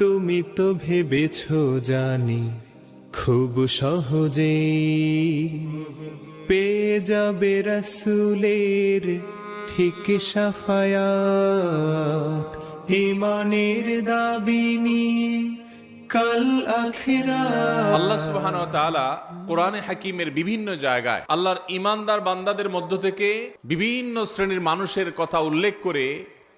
তুমি তো ভেবেছ জানি, খুব সহজে পেয়ে যাবে রসুলের ঠিক সাফায়াত। ইমানের দাবি নিয়ে কাল আখেরা আল্লাহ সুবহান তাআলা কোরআনে হাকিমের বিভিন্ন জায়গায় আল্লাহর ইমানদার বান্দাদের মধ্য থেকে বিভিন্ন শ্রেণির মানুষের কথা উল্লেখ করে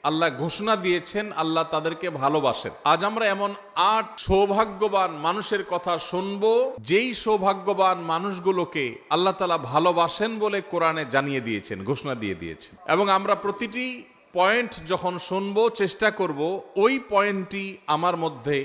আল্লাহ ঘোষণা দিয়েছেন, আল্লাহ তাদেরকে ভালোবাসেন। আজ আমরা এমন আট সৌভাগ্যবান মানুষের কথা শুনব, যেই সৌভাগ্যবান মানুষগুলোকে আল্লাহ তালা ভালোবাসেন বলে কোরআনে জানিয়ে দিয়েছেন, ঘোষণা দিয়ে দিয়েছেন। এবং আমরা প্রতিটি পয়েন্ট যখন শুনব, চেষ্টা করব, ওই পয়েন্টটি আমার মধ্যে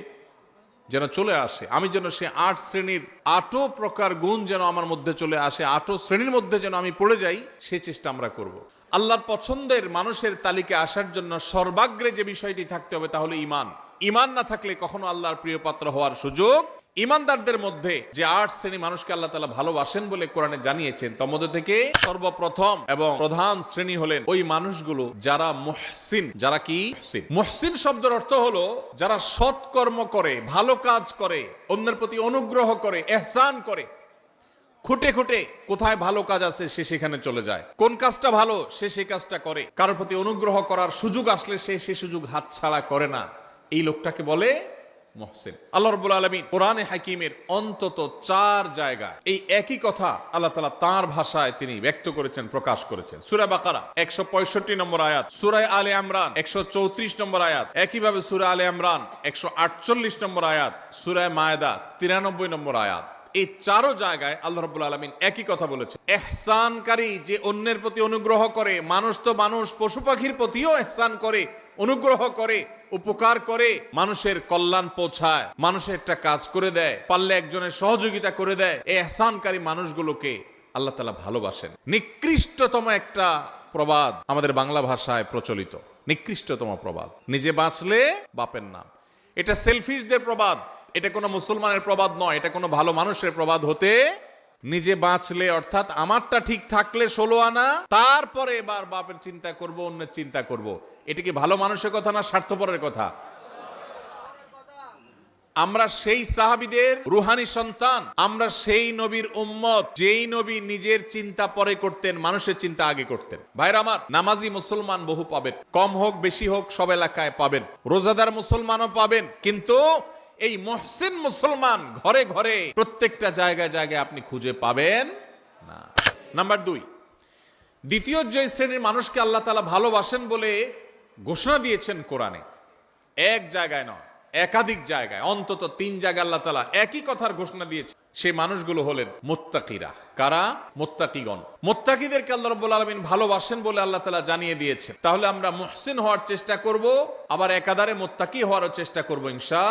যেন চলে আসে। আমি যেন সে আট শ্রেণির আটো প্রকার গুণ যেন আমার মধ্যে চলে আসে আটো শ্রেণির মধ্যে যেন আমি পড়ে যাই, সে চেষ্টা আমরা করব। আল্লাহর পছন্দের মানুষের তালিকা আসার জন্য সর্বাগ্রে যে বিষয়টি থাকতে হবে তাহলে ইমান। ইমান না থাকলে কখনো আল্লাহর প্রিয় পাত্র হওয়ার সুযোগ ইমানদারদের মধ্যে যে আট শ্রেণি মানুষকে আল্লাহ তালা ভালোবাসেন বলে কোরআনে জানিয়েছেন, তার মধ্যে থেকে সর্বপ্রথম এবং প্রধান শ্রেণি হলেন ওই মানুষগুলো যারা মুহসিন। যারা কি? মুহসিন শব্দের অর্থ হলো যারা সৎকর্ম করে, ভালো কাজ করে, অন্যের প্রতি অনুগ্রহ করে, এহসান করে। খুঁটে খুঁটে কোথায় ভালো কাজ আছে সে সেখানে চলে যায়। কোন কাজটা ভালো সে সেই কাজটা করে। কারোর প্রতি অনুগ্রহ করার সুযোগ আসলে সে সে সুযোগ হাতছাড়া করে না। এই লোকটাকে বলে মহসিন। আল্লাহ রবুল আলমিন কোরআনে হাকিমের অন্তত চার জায়গা এই একই কথা আল্লাহ তালা তার ভাষায় তিনি ব্যক্ত করেছেন, প্রকাশ করেছেন। সুরা বাকারা, একশো পঁয়ষট্টি নম্বর আয়াত। সুরায় আলে আমরান একশো চৌত্রিশ নম্বর আয়াত। একইভাবে সুরা আলে আমরান একশো আটচল্লিশ নম্বর আয়াত। সুরায় মায়দা, তিরানব্বই নম্বর আয়াত। এই চারো জায়গায় আল্লাহ রব্বুল আলমিন একই কথা বলেছে এহসানকারী যে অন্যের প্রতি অনুগ্রহ করে, মানুষ তো মানুষ, পশু পাখির প্রতিও এহসান করে, অনুগ্রহ করে, উপকার করে, মানুষের কল্যাণ পৌঁছায়, মানুষের একটা কাজ করে দেয়, পারলে একজনের সহযোগিতা করে দেয়। এই এহসানকারী মানুষগুলোকে আল্লাহ তালা ভালোবাসেন। নিকৃষ্টতম একটা প্রবাদ আমাদের বাংলা ভাষায় প্রচলিত। নিকৃষ্টতম প্রবাদ। নিজে বাঁচলে বাপের নাম। এটা সেলফিশদের প্রবাদ। এটা কোনো মুসলমানের প্রবাদ নয়, এটা কোনো ভালো মানুষের প্রবাদ হতে নিজে বাঁচলে, অর্থাৎ আমারটা ঠিক থাকলে ষোলো আনা, তারপরে এবার বাপের চিন্তা করব, অন্যের চিন্তা করব। এটা কি ভালো মানুষের কথা না স্বার্থপরের কথা? আমরা সেই সাহাবিদের রুহানি সন্তান, আমরা সেই নবীর উম্মত, যেই নবী নিজের চিন্তা পরে করতেন, মানুষের চিন্তা আগে করতেন। ভাইরা আমার, নামাজি মুসলমান বহু পাবেন, কম হোক, বেশি হোক, সব এলাকায় পাবেন। রোজাদার মুসলমানও পাবেন, কিন্তু এই মহসিন মুসলমান ঘরে ঘরে প্রত্যেকটা জায়গায় জায়গায় আপনি খুঁজে পাবেন না। নাম্বার দুই, দ্বিতীয় যে শ্রেণির মানুষকে আল্লাহ তালা ভালোবাসেন বলে ঘোষণা দিয়েছেন কোরআনে, এক জায়গায় নয়, একাধিক জায়গায়, অন্তত তিন জায়গায় আল্লাহ তালা একই কথার ঘোষণা দিয়েছে সেই মানুষগুলো হলেন মোত্তাকিরা। কারা? মোত্তাকিগণ। মোত্তাকিদেরকে আল্লাহ রব্বুল আলমিন ভালোবাসেন বলে আল্লাহ তালা জানিয়ে দিয়েছে তাহলে আমরা মুহসিন হওয়ার চেষ্টা করব, আবার একাধারে মোত্তাকি হওয়ারও চেষ্টা করব ইনশা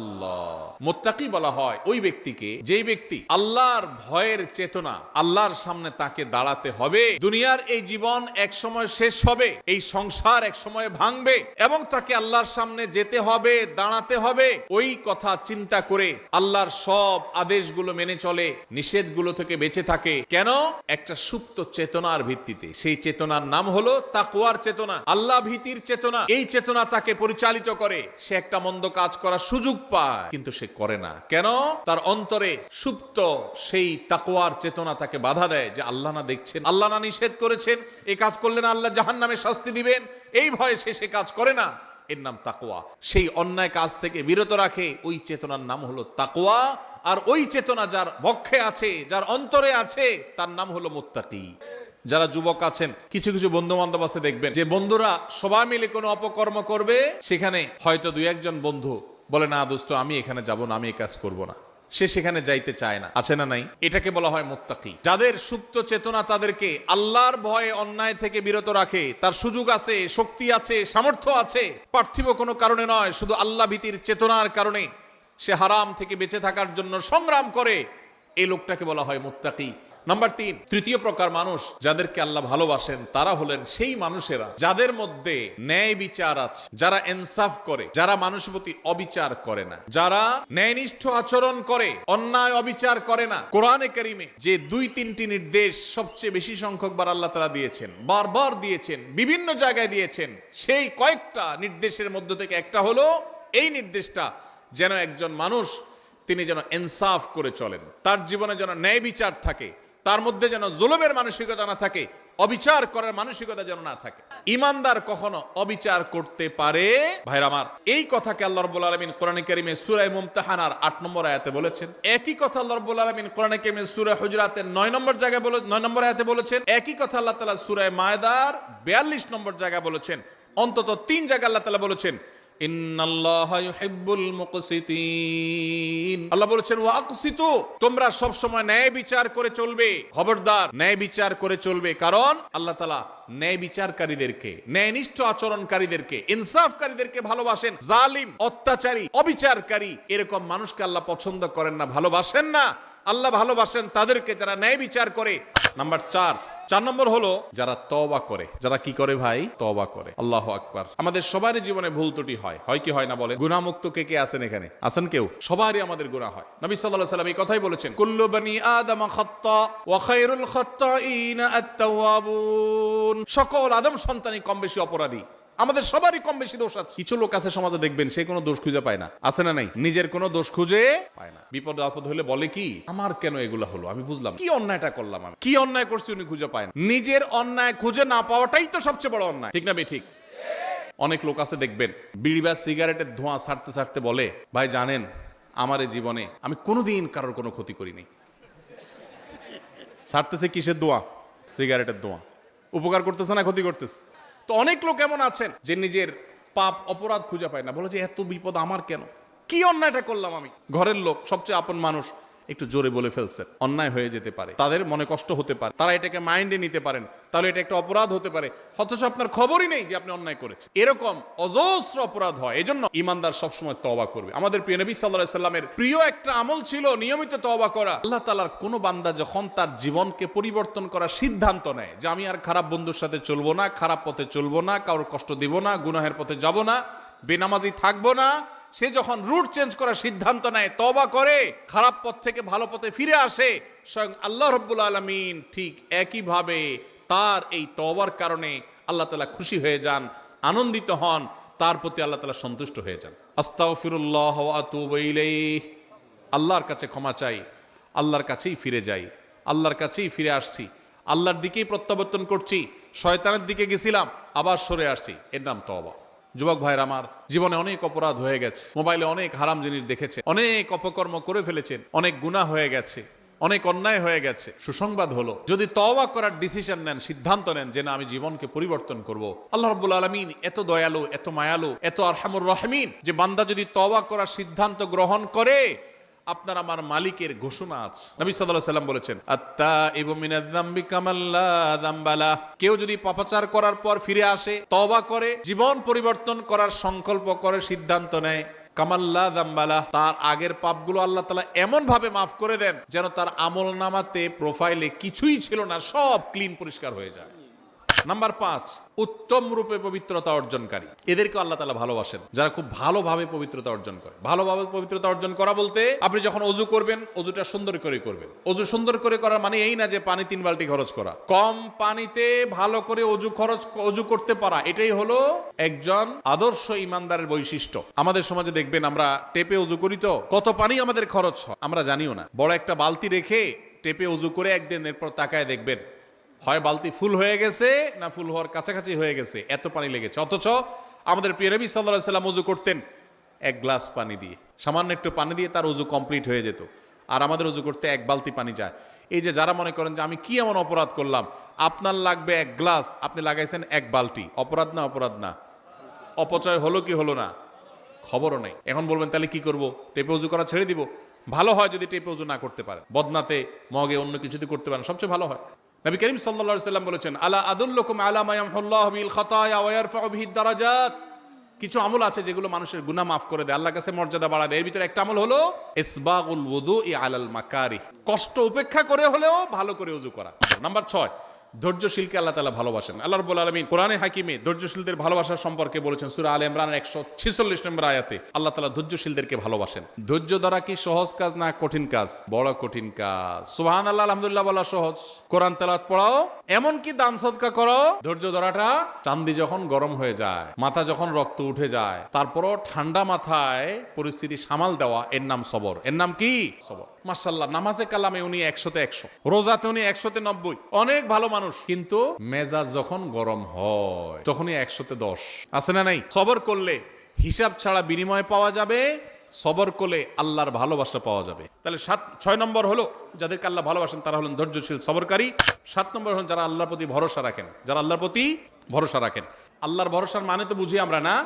আল্লাহ মোত্তাকি বলা হয় ওই ব্যক্তিকে যেই ব্যক্তি আল্লাহর ভয়ের চেতনা, আল্লাহর সামনে তাকে দাঁড়াতে হবে। দুনিয়ার এই জীবন এক সময় শেষ হবে, এই সংসার এক সময় ভাঙবে এবং তাকে আল্লাহর সামনে যেতে হবে, দাঁড়াতে হবে। ওই কথা চিন্তা করে আল্লাহর সব আদেশগুলো মেনে চলে, নিষেধগুলো থেকে বেঁচে থাকে। কেন? একটা সুপ্ত চেতনার ভিত্তিতে। সেই চেতনার নাম হলো তাকুয়ার চেতনা, আল্লাহ ভীতির চেতনা। এই চেতনা তাকে পরিচালিত করে। সে একটা মন্দ কাজ করার সুযোগ পায়, কিন্তু সে করে না। কেন? তার অন্তরে সুপ্ত সেই তাকুয়ার চেতনা তাকে বাধা দেয় যে আল্লাহ না দেখছেন, আল্লাহ না নিষেধ করেছেন এই কাজ করলে না আল্লাহ জাহান নামে শাস্তি দিবেন। এই ভয়ে সে সে কাজ করে না। এর নাম তাকুয়া সেই অন্যায় কাজ থেকে বিরত রাখে। ওই চেতনার নাম হলো তাকুয়া আর ওই চেতনা যার বক্ষে আছে, যার অন্তরে আছে, তার নাম হলো মুত্তাকি। যারা যুবক আছেন, কিছু কিছু বন্ধু বান্ধব আছে দেখবেন, যে বন্ধুরা সবাই মিলে কোনো অপকর্ম করবে, সেখানে হয়তো দুই একজন বন্ধু বলে, না দোস্ত, আমি এখানে যাব না, আমি এই কাজ করব না। সে সেখানে যাইতে চায় না। আছে না নাই? এটাকে বলা হয় মুত্তাকি। যাদের সুপ্ত চেতনা তাদেরকে আল্লাহর ভয়ে অন্যায় থেকে বিরত রাখে, তার সুযোগ আছে, শক্তি আছে, সামর্থ্য আছে, পার্থিব কোনো কারণে নয়, শুধু আল্লাহ ভীতির চেতনার কারণে। সে হারাম থেকে বেঁচে থাকার জন্য সংগ্রাম করে, এই লোকটাকে বলা হয় মুত্তাকি। নাম্বার তিন, তৃতীয় প্রকার মানুষ যাদেরকে আল্লাহ ভালোবাসেন, তারা হলেন সেই মানুষেরা যাদের মধ্যে ন্যায় বিচার আছে, যারা ইনসাফ করে, যারা মানুষের প্রতি অবিচার করে না, যারা ন্যায়নিষ্ঠ আচরণ করে, অন্যায় অবিচার করে না। কোরআনে কারিমে যে দুই তিনটি নির্দেশ সবচেয়ে বেশি সংখ্যক বার আল্লাহ তালা দিয়েছেন, বারবার দিয়েছেন, বিভিন্ন জায়গায় দিয়েছেন, সেই কয়েকটা নির্দেশের মধ্য থেকে একটা হলো, এই নির্দেশটা যেন একজন মানুষ তিনি যেন ইনসাফ করে চলেন। তার জীবনে যেন ন্যায় বিচার থাকে, তার মধ্যে যেন জুলুমের মানসিকতা না থাকে, অবিচার করার মানসিকতা যেন না থাকে। ইমানদার কখনো অবিচার করতে পারে। ভাইরা আমার, এই কথাকে আল্লাহ রাব্বুল আলামিন কোরআনে কারিমে সূরা মুমতাহানার 8 নম্বর আয়াতে বলেছেন। একই কথা আল্লাহ রাব্বুল আলামিন কোরআনে কারিমে সূরা হুজুরাতের 9 নম্বর জায়গায় বলে নয় নম্বর আয়াতে বলেছেন। একই কথা আল্লাহ তাআলা সূরা মায়দার 42 নম্বর জায়গায় বলেছেন। অন্তত তিন জায়গায় আল্লাহ তাআলা বলেছেন আল্লাহ বলেছেন, ওয়াকসিতু, তোমরা ভালোবাসেন। জালিম, অত্যাচারী, অবিচারকারী, এরকম মানুষকে আল্লাহ পছন্দ করেন না, ভালোবাসেন না। আল্লাহ ভালোবাসেন তাদেরকে যারা ন্যায় বিচার করে। নাম্বার চার চার নম্বর হলো যারা তবা করে। যারা কি করে ভাই? তবা করে। আল্লাহ আকবার। আমাদের সবারই জীবনে ভুল ত্রুটি হয়। হয় কি হয় না বলে গুনামুক্ত কে কে আছেন এখানে? আছেন কেউ? সবারই আমাদের গুণা হয়। নবী সাল্লাহ সাল্লাম এই কথাই বলেছেন, কুল্লু আদম সকল আদম সন্তানই কম বেশি অপরাধী। আমাদের সবারই কম বেশি দোষ আছে। কিছু লোক আছে সমাজে দেখবেন, সে কোনো দোষ খুঁজে পায় না। আছে না নাই? নিজের কোনো দোষ খুঁজে পায় না। বিপদ আপদ হলে বলে কি, আমার কেন এগুলা হলো? আমি বুঝলাম কি অন্যায়টা করলাম আমি? কি অন্যায় করছি উনি খুঁজে পায় না। নিজের অন্যায় খুঁজে না পাওয়াটাই তো সবচেয়ে বড় অন্যায়। ঠিক না বে ঠিক। অনেক লোক আছে দেখবেন, বিড়ি বা সিগারেটের ধোঁয়া ছাড়তে ছাড়তে বলে, ভাই, জানেন, আমার জীবনে আমি কোনোদিন কারোর কোনো ক্ষতি করিনি। ছাড়তেছে কিসের দোয়া সিগারেটের দোয়া উপকার করতেছে না ক্ষতি করতেছে? তো অনেক লোক এমন আছেন যে নিজের পাপ অপরাধ খুঁজে পায় না। বলে যে, এত বিপদ আমার কেন? কি অন্যায়টা করলাম আমি? ঘরের লোক, সবচেয়ে আপন মানুষ একটু জোরে বলে ফেলছেন। অন্যায় হয়ে যেতে পারে। তাদের মনে কষ্ট হতে পারে। তারা এটাকে মাইন্ডে নিতে পারেন। তাহলে এটা একটা অপরাধ হতে পারে। অথচ আপনার খবরই নেই যে আপনি অন্যায় করেছেন। এরকম অজস্র অপরাধ হয়। এজন্য ইমানদার সবসময় তবা করবে। আমাদের প্রিয় নবী সাল্লাহ সাল্লামের প্রিয় একটা আমল ছিল নিয়মিত তবা করা। আল্লাহ তালার কোনো বান্দা যখন তার জীবনকে পরিবর্তন করার সিদ্ধান্ত নেয় যে আমি আর খারাপ বন্ধুর সাথে চলবো না, খারাপ পথে চলবো না, কারোর কষ্ট দিব না, গুনাহের পথে যাব না, বেনামাজি থাকব না সে যখন রুট চেঞ্জ করার সিদ্ধান্ত নেয় তবা করে, খারাপ পথ থেকে ভালো পথে ফিরে আসে, স্বয়ং আল্লাহ রব্বুল আলমিন ঠিক একইভাবে তার এই তবার কারণে আল্লাহ তালা খুশি হয়ে যান, আনন্দিত হন, তার প্রতি আল্লাহ তালা সন্তুষ্ট হয়ে যান। আস্তাগফিরুল্লাহ ওয়া আতুবু ইলাইহি। আল্লাহর কাছে ক্ষমা চাই, আল্লাহর কাছেই ফিরে যাই, আল্লাহর কাছেই ফিরে আসছি, আল্লাহর দিকেই প্রত্যাবর্তন করছি, শয়তানের দিকে গেছিলাম, আবার সরে আসছি। এর নাম তওবা। যুবক ভাইয়ের আমার, জীবনে অনেক অপরাধ হয়ে গেছে। মোবাইলে অনেক হারাম জিনিস দেখেছে। অনেক অপকর্ম করে ফেলেছেন। অনেক গুণা হয়ে গেছে। অনেক অন্যায় হয়ে গেছে। সুসংবাদ হলো, যদি তওয়া করার ডিসিশন নেন, সিদ্ধান্ত নেন যে না, আমি জীবনকে পরিবর্তন করব। আল্লাহ রব্বুল আলমিন এত দয়ালু, এত মায়ালু, এত আরহামুর রহমিন যে বান্দা যদি তওয়া করার সিদ্ধান্ত গ্রহণ করে আপনার আমার মালিকের ঘোষণা আছে। নবী সাল্লাম বলেছেন মিনাজ যামবি কামাল্লা কেউ যদি পাপাচার করার পর ফিরে আসে, তওবা করে, জীবন পরিবর্তন করার সংকল্প করে, সিদ্ধান্ত নেয় কামাল্লা জাম্বালা তার আগের পাপগুলো আল্লাহ তালা এমন ভাবে মাফ করে দেন, যেন তার আমল নামাতে প্রোফাইলে কিছুই ছিল না, সব ক্লিন পরিষ্কার হয়ে যায়। নাম্বার পাঁচ, উত্তম রূপে পবিত্রতা অর্জনকারী। এদেরকে আল্লাহ তালা ভালোবাসেন, যারা খুব ভালোভাবে পবিত্রতা অর্জন করে। ভালোভাবে পবিত্রতা অর্জন করা বলতে, আপনি যখন অজু করবেন, অজুটা সুন্দর করে করবেন। অজু সুন্দর করে করার মানে এই না যে পানি তিন বালতি খরচ করা। কম পানিতে ভালো করে অজু খরচ, অজু করতে পারা, এটাই হলো একজন আদর্শ ইমানদারের বৈশিষ্ট্য। আমাদের সমাজে দেখবেন আমরা টেপে অজু করি তো, কত পানি আমাদের খরচ হয়, আমরা জানিও না। বড় একটা বালতি রেখে টেপে অজু করে একদিন এরপর তাকায় দেখবেন হয় বালতি ফুল হয়ে গেছে না ফুল হওয়ার কাছাকাছি হয়ে গেছে? এত পানি লেগেছে। অথচ আমাদের প্রিয় নবী সাল্লাহ সাল্লাম উজু করতেন এক গ্লাস পানি দিয়ে। সামান্য একটু পানি দিয়ে তার উজু কমপ্লিট হয়ে যেত। আর আমাদের উজু করতে এক বালতি পানি যায়। এই যে যারা মনে করেন যে আমি কি এমন অপরাধ করলাম? আপনার লাগবে এক গ্লাস, আপনি লাগাইছেন এক বালতি। অপরাধ না অপরাধ না? অপচয় হলো কি হলো না? খবরও নেই। এখন বলবেন, তাহলে কি করব? টেপে উজু করা ছেড়ে দিব? ভালো হয় যদি টেপে উজু না করতে পারে বদনাতে, মগে অন্য কিছুতে করতে পারেন, সবচেয়ে ভালো হয়। নবী করিম সাল্লাম বলেছেন, আলা আদুল্লকুম আলা মা ইয়ামহুল্লাহু বিল খাতায়া ওয়া ইয়ারফাউ কিছু আমল আছে যেগুলো মানুষের গুনাহ মাফ করে দেয় আল্লাহ কাছে মর্যাদা বাড়া দেয়। এর ভিতরে একটা আমল হলো ইসবাগুল ওযুই আলাল মাকারি কষ্ট উপেক্ষা করে হলেও ভালো করে ওযু করা। নাম্বার ছয় ধৈর্যশীলকে আল্লাহ তালা ভালোবাসেন। আল্লাহ রব্বুল আলমী কোরআনে হাকিমে ধৈর্যশীলদের ভালোবাসার সম্পর্কে বলেছেন, সুরা আল ইমরানের একশো ছিচল্লিশ নম্বর আয়াতে, আল্লাহ তালা ধৈর্যশীলদেরকে ভালোবাসেন। ধৈর্য ধরা কি সহজ কাজ না কঠিন কাজ? বড় কঠিন কাজ। সুহান আল্লাহ আলহামদুলিল্লাহ বলা সহজ। কোরআন তালাত পড়াও এমনকি দান সদকা করো? ধৈর্য ধরাটা চান্দি যখন গরম হয়ে যায়, মাথা যখন রক্ত উঠে যায়, তারপরও ঠান্ডা মাথায় পরিস্থিতি সামাল দেওয়া এর নাম সবর। এর নাম কি? সবর। মার্শাল্লাহ নামাজে কালামে উনি একশোতে একশো, রোজাতে উনি একশোতে নব্বই। অনেক ভালো মানুষ, কিন্তু মেজাজ যখন গরম হয়, তখনই একশোতে দশ। আছে না নাই? সবর করলে হিসাব ছাড়া বিনিময় পাওয়া যাবে সবর করলে আল্লাহর ভালোবাসা পাওয়া যাবে। তাহলে সাত, ছয় নম্বর হলো, যাদেরকে আল্লাহ ভালোবাসেন তারা হলেন ধৈর্যশীল, সবরকারী। সাত নম্বর হলেন যারা আল্লাহর প্রতি ভরসা রাখেন। যারা আল্লাহর প্রতি ভরসা রাখেন। আল্লাহর ভরসার মানে তো বুঝি আমরা না?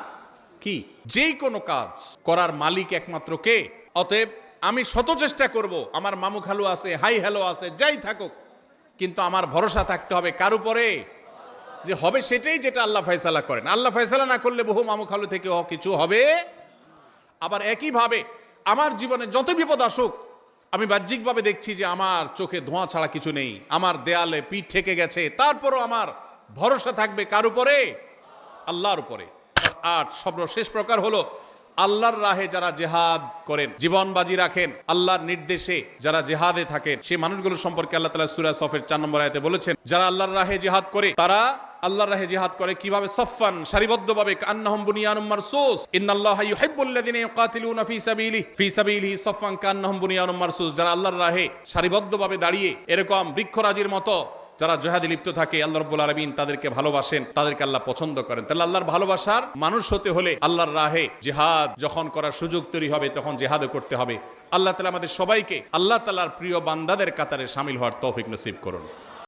কি? যে কোনো কাজ করার মালিক একমাত্র কে? অতএব আমি শত চেষ্টা করব, আমার মামু খালু আছে, হাই হ্যালো আছে, যাই থাকুক। কিন্তু আমার ভরসা থাকতে হবে কার উপরে? যে হবে সেটাই যেটা আল্লাহ ফয়সালা করেন। আল্লাহ ফয়সালা না করলে বহু মামু খালু থেকে কিছু হবে আবার একইভাবে আমার জীবনে যত বিপদ আসুক, আমি বাহ্যিকভাবে দেখছি যে আমার চোখে ধোঁয়া ছাড়া কিছু নেই, আমার দেয়ালে পিঠ ঠেকে গেছে, তারপরও আমার ভরসা থাকবে কার উপরে? আল্লাহর উপরে। আট সর্বশেষ প্রকার হলো, আল্লাহর রাহে যারা জেহাদ করেন, জীবন বাজি রাখেন, আল্লাহর নির্দেশে যারা জেহাদে থাকেন সেই মানুষগুলো সম্পর্কে আল্লাহ তালা সুরা সফের চার নম্বর আয়তে বলেছেন, যারা আল্লাহর রাহে জেহাদ করে, তারা আল্লাহর রাহে জিহাদ করে কীভাবে সফান সারিবদ্ধভাবে, কান্নাহুম বুনিয়ানুম মারসুস। ইন্নাল্লাহা ইউহিব্বুল্লাযিনা ইউকাতিলুনা ফি সাবিলিহি, ফি কান্নাহুম বুনিয়ানুম মারসুস। যারা আল্লাহর রাহে সারিবদ্ধভাবে দাঁড়িয়ে এরকম বৃক্ষরাজির মতো যারা লিপ্ত থাকে, আল্লাহ রব্বুল আলমিন তাদেরকে ভালোবাসেন, তাদেরকে আল্লাহ পছন্দ করেন। তাহলে আল্লাহর ভালোবাসার মানুষ হতে হলে আল্লাহর রাহে জেহাদ যখন করার সুযোগ তৈরি হবে, তখন জেহাদও করতে হবে। আল্লাহ তালা আমাদের সবাইকে আল্লাহ তালার প্রিয় বান্দাদের কাতারে সামিল হওয়ার তৌফিক নসিব করুন।